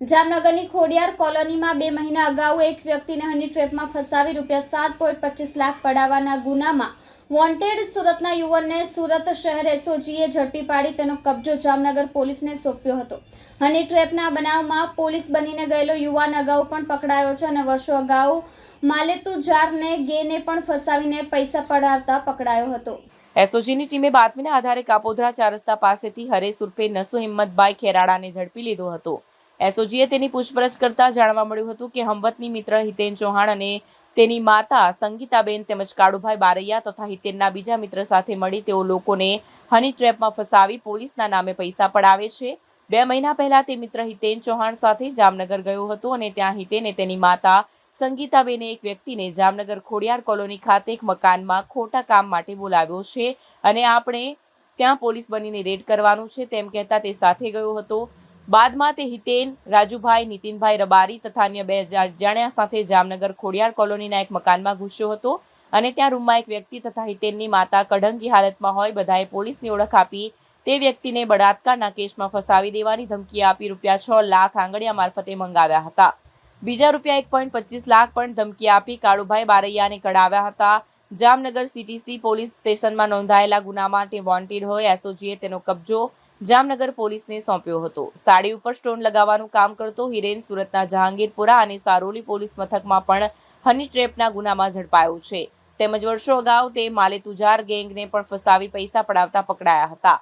જામનગરની ખોડિયાર કોલોનીમાં બે મહિના અગાઉ એક વ્યક્તિને હની ટ્રેપમાં ફસાવી રૂપિયા સાત પોઈન્ટ પચીસ લાખ પડાવવાના ગુનામાં વોન્ટેડ સુરતના યુવાનને સુરત શહેર એસઓજીએ ઝડપી પાડી તેનો કબજો જામનગર પોલીસને સોંપ્યો હતો. હની ટ્રેપના બનાવમાં પોલીસ બનીને ગયેલો યુવાન અગાઉ પણ પકડાયો છે અને વર્ષો અગાઉ માલેતુ જારને ગેને પણ ફસાવીને પૈસા પડાવતા પકડાયો હતો. એસઓજીની ટીમે બાતમીના આધારે કાપોદ્રા ચાર રસ્તા પાસેથી હરેશ ઉર્ફે નસો હિંમતભાઈ ખેરાડાને ઝડપી લીધો હતો. એસઓજીએ તેની પૂછપરછ કરતા જાણવા મળ્યું હતું કે હમવતની મિત્ર હિતેન ચૌહાણ અને તેની માતા સંગીતાબેન તેમજ કાળુભાઈ બારૈયા તથા હિતેનના બીજા મિત્ર સાથે મળી તેઓ લોકોને હની ટ્રેપમાં ફસાવી પોલીસના નામે પૈસા પડાવે છે. બે મહિના પહેલા તે મિત્ર હિતેન ચૌહાણ સાથે જામનગર ગયો હતો અને ત્યાં હિતેને તેની માતા સંગીતાબેને એક વ્યક્તિને જામનગર ખોડિયાર કોલોની ખાતે એક મકાનમાં ખોટા કામ માટે બોલાવ્યો છે અને આપણે ત્યાં પોલીસ બનીને રેડ કરવાનું છે તેમ કહેતા તે સાથે ગયો હતો. બાદમાં તે હિતેન, રાજુભાઈ, નીતિનભાઈ રબારી તથા અન્ય બે જાણ્યા સાથે જામનગર ખોડિયાર કોલોનીના એક મકાનમાં ઘૂસ્યો હતો અને ત્યાં રૂમમાં એક વ્યક્તિ તથા હિતેનની માતા કઢંગી હાલતમાં હોય બધાએ પોલીસની ઓળખ આપી તે વ્યક્તિને બળાત્કારના કેસમાં ફસાવી દેવાની ધમકી આપી રૂપિયા છ લાખ આંગળિયા મારફતે મંગાવ્યા હતા. બીજા રૂપિયા એક પોઈન્ટ પચીસ લાખ પણ ધમકી આપી કાળુભાઈ બારૈયાને કઢાવ્યા હતા. જામનગર સીટીસી પોલીસ સ્ટેશનમાં નોંધાયેલા ગુના માટે વોન્ટેડ હોય, એસઓજીએ તેનો કબજો જામનગર પોલીસને સોંપ્યો હતો. સાડી ઉપર સ્ટોન લગાવવાનું કામ કરતો હિરેન સુરતના જહાંગીરપુરા અને સારોલી પોલીસ મથકમાં પણ હની ટ્રેપના ગુનામાં ઝડપાયો છે. તેમજ વર્ષો અગાઉ તે માલેતુજાર ગેંગને પણ ફસાવી પૈસા પડાવતા પકડાયા હતા.